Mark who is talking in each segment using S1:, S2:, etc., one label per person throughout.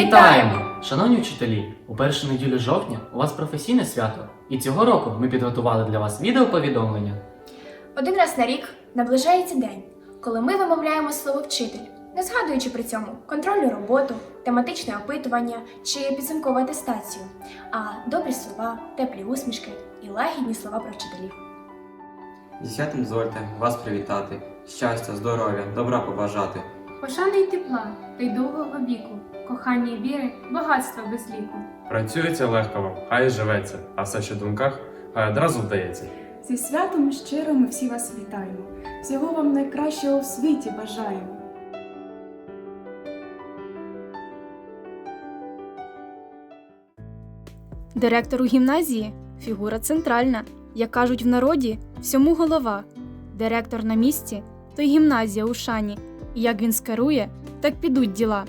S1: Вітаємо!
S2: Шановні вчителі, у першу неділю жовтня у вас професійне свято, і цього року ми підготували для вас відеоповідомлення.
S3: Один раз на рік наближається день, коли ми вимовляємо слово вчитель, не згадуючи при цьому контрольну роботу, тематичне опитування чи підсумкову атестацію, а добрі слова, теплі усмішки і лагідні слова про вчителів.
S4: Зі святом дозвольте вас привітати, щастя, здоров'я, добра побажати.
S5: Пошани й тепла, та й довгого віку, кохання й віри, багатства без ліку.
S6: Працюється легко вам, хай живеться, а все, що в думках, хай одразу вдається.
S7: Зі святом щиро ми всі вас вітаємо. Всього вам найкращого в світі бажаємо.
S8: Директор у гімназії фігура центральна, як кажуть в народі, всьому голова. Директор на місці, то й гімназія у шані. І як він скерує, так підуть діла.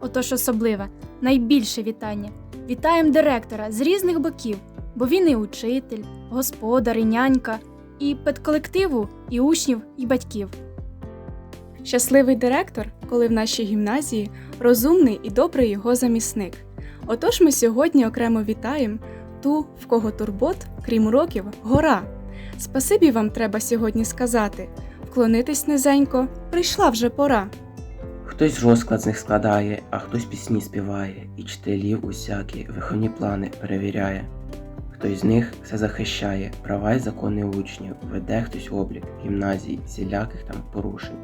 S8: Отож особливе, найбільше вітання. Вітаємо директора з різних боків, бо він і учитель, господар, і нянька, і педколективу, і учнів, і батьків.
S7: Щасливий директор, коли в нашій гімназії розумний і добрий його замісник. Отож ми сьогодні окремо вітаємо ту, в кого турбот, крім уроків, гора. Спасибі вам треба сьогодні сказати. Вклонитись низенько, прийшла вже пора.
S9: Хтось розклад з них складає, а хтось пісні співає, і вчителів усякі виховні плани перевіряє. Хтось з них все захищає, права й закони учнів, веде хтось облік гімназій, всіляких там порушень.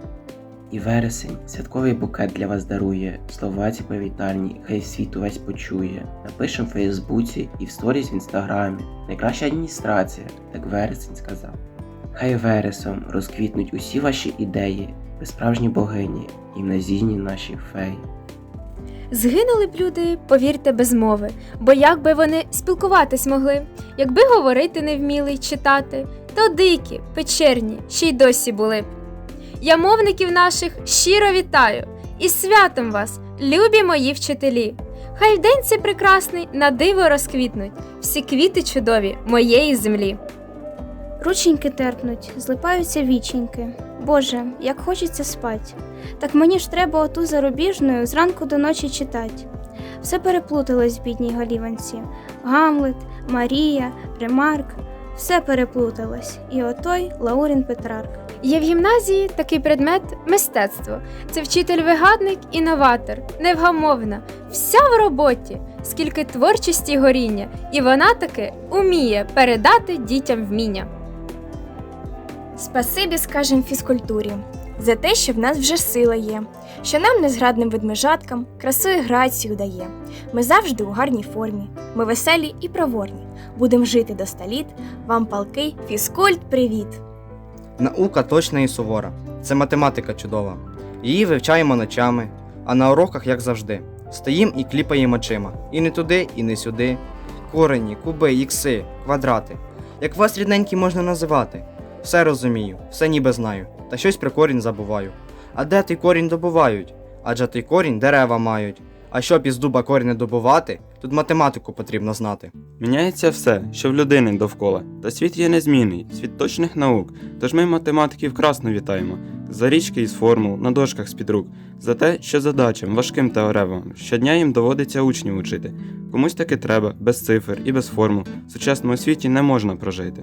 S9: І вересень святковий букет для вас дарує, слова ці привітальні, хай світ увесь почує. Напишем в Фейсбуці і в сторіс в інстаграмі. Найкраща адміністрація, так вересень сказав. Хай вересом розквітнуть усі ваші ідеї, ви справжні богині, гімназійні наші феї.
S10: Згинули б люди, повірте, без мови, бо як би вони спілкуватись могли, якби говорити не вміли й читати, то дикі, печерні, ще й досі були б. Я мовників наших щиро вітаю і святом вас, любі мої вчителі. Хай в день цей прекрасний на диво розквітнуть всі квіти чудові моєї землі.
S11: Рученьки терпнуть, злипаються віченьки. Боже, як хочеться спать. Так мені ж треба оту зарубіжною зранку до ночі читать. Все переплуталось в бідній голіванці. Гамлет, Марія, Ремарк, все переплуталось. І отой Лаурін Петрарк.
S10: Є в гімназії такий предмет мистецтво. Це вчитель-вигадник, інноватор, невгамовна, вся в роботі, скільки творчості горіння, і вона таки уміє передати дітям вміння.
S3: Спасибі скажем фізкультурі за те, що в нас вже сила є, що нам незграбним ведмежаткам красу і грацію дає. Ми завжди у гарній формі, ми веселі і проворні. Будем жити до ста літ. Вам палкий фізкульт, привіт!
S12: Наука точна і сувора. Це математика чудова. Її вивчаємо ночами, а на уроках, як завжди, стоїм і кліпаємо очима. І не туди, і не сюди. Корені, куби, ікси, квадрати. Як вас рідненькі можна називати? Все розумію, все ніби знаю, та щось про корінь забуваю. А де той корінь добувають? Адже той корінь дерева мають. А щоб із дуба корінь добувати, тут математику потрібно знати.
S4: Міняється все, що в людини довкола, та світ є незмінний, світ точних наук. Тож ми математиків красно вітаємо. За річки із формул, на дошках з-під рук, за те, що задачам, важким теоремам щодня їм доводиться учнів учити. Комусь таки треба, без цифр і без формул. В сучасному світі не можна прожити.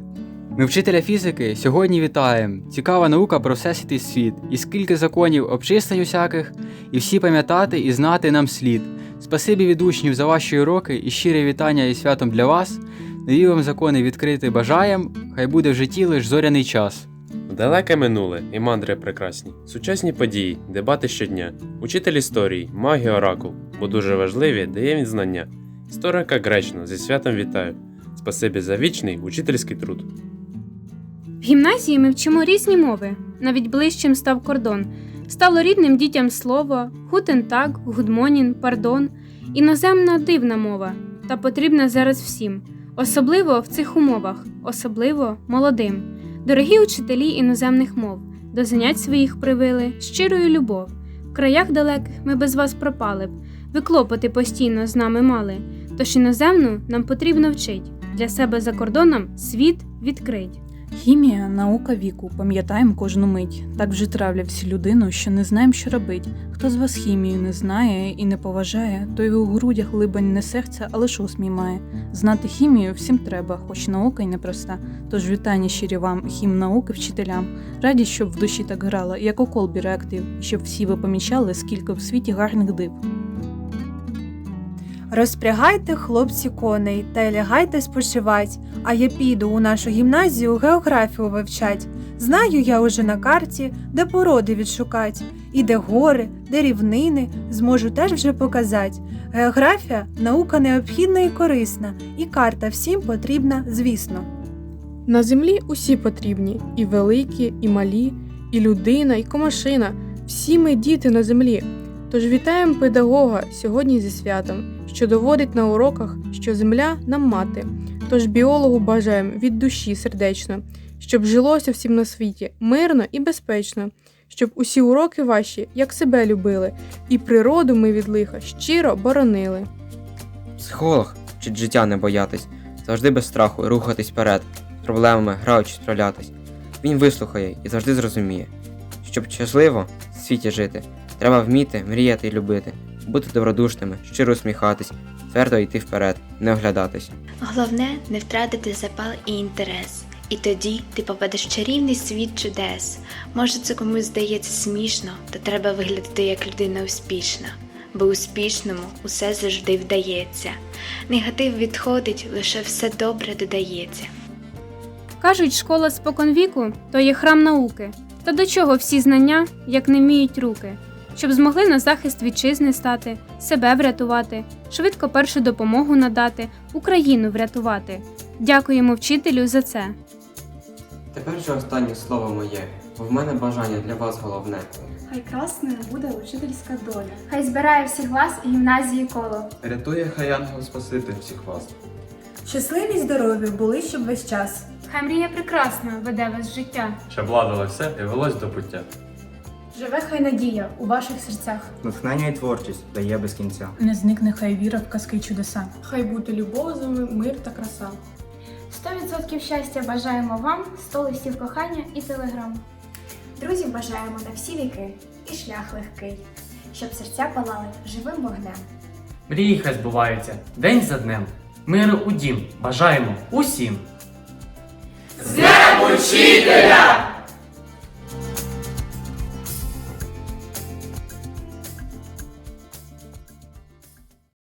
S1: Ми вчителя фізики сьогодні вітаємо. Цікава наука про всесвіт світ, і скільки законів обчислень усяких, і всі пам'ятати і знати нам слід. Спасибі від учнів за ваші уроки і щире вітання і святом для вас. Нові вам закони відкрити бажаєм, хай буде в житті лиш зоряний час.
S6: Далеке минуле і мандри прекрасні, сучасні події, дебати щодня, учитель історії, магія оракул, бо дуже важливі дає він знання. Історика гречна зі святом вітаю. Спасибі за вічний учительський труд.
S5: В гімназії ми вчимо різні мови, навіть ближчим став кордон. Стало рідним дітям слово, гутен так, гудмонін, пардон, іноземна дивна мова, та потрібна зараз всім, особливо в цих умовах, особливо молодим. Дорогі учителі іноземних мов, до занять своїх привили щирою любов. В краях далеких ми без вас пропали б, ви клопоти постійно з нами мали, тож іноземну нам потрібно вчить, для себе за кордоном світ відкрить.
S13: Хімія наука віку, пам'ятаємо кожну мить. Так вже травлять людину, що не знаємо, що робить. Хто з вас хімію не знає і не поважає, той у грудях либонь не серця, а лише осмій має. Знати хімію всім треба, хоч наука й непроста. Тож вітання щирі вам, хім науки вчителям. Раді, щоб в душі так грала, як у колбі реактив, і щоб всі ви помічали, скільки в світі гарних див.
S14: Розпрягайте, хлопці, коней та лягайте спочивать, а я піду у нашу гімназію географію вивчать. Знаю я уже на карті, де породи відшукать, і де гори, де рівнини, зможу теж вже показать. Географія наука необхідна і корисна, і карта всім потрібна, звісно.
S15: На землі усі потрібні і великі, і малі, і людина, і комашина. Всі ми діти на землі. Тож вітаємо педагога сьогодні зі святом, що доводить на уроках, що земля нам мати. Тож біологу бажаємо від душі сердечно, щоб жилося всім на світі мирно і безпечно, щоб усі уроки ваші, як себе любили, і природу ми від лиха щиро боронили.
S16: Психолог вчить життя не боятись, завжди без страху рухатись вперед, з проблемами граючи справлятись. Він вислухає і завжди зрозуміє. Щоб щасливо в світі жити, треба вміти мріяти і любити, бути добродушними, щиро усміхатись, твердо йти вперед, не оглядатись.
S17: Головне не втратити запал і інтерес. І тоді ти попадеш в чарівний світ чудес. Може, це комусь здається смішно, та треба виглядати як людина успішна, бо успішному усе завжди вдається. Негатив відходить, лише все добре додається.
S5: Кажуть, школа споконвіку то є храм науки. Та до чого всі знання, як не вміють руки, щоб змогли на захист вітчизни стати, себе врятувати, швидко першу допомогу надати, Україну врятувати. Дякуємо вчителю за це.
S16: Тепер же останнє слово моє, бо в мене бажання для вас головне.
S18: Хай красною буде учительська доля.
S3: Хай збирає всіх вас і гімназії коло.
S19: Рятує хай ангел Спаситель всіх вас.
S14: Щасливі й здорові були щоб весь час.
S5: Хай мрія прекрасно веде вас життя.
S19: Щоб ладило все і велось до пуття.
S18: Живе хай надія у ваших серцях.
S12: Натхнення і творчість дає без кінця.
S13: Не зникне хай віра в казки й чудеса.
S18: Хай буде любов з вами, мир та краса.
S3: 100% щастя бажаємо вам, 100 листів кохання і телеграм. Друзів бажаємо на всі віки і шлях легкий, щоб серця палали живим вогнем.
S2: Мрії хай збуваються день за днем. Миру у дім бажаємо усім.
S20: З днем учителя!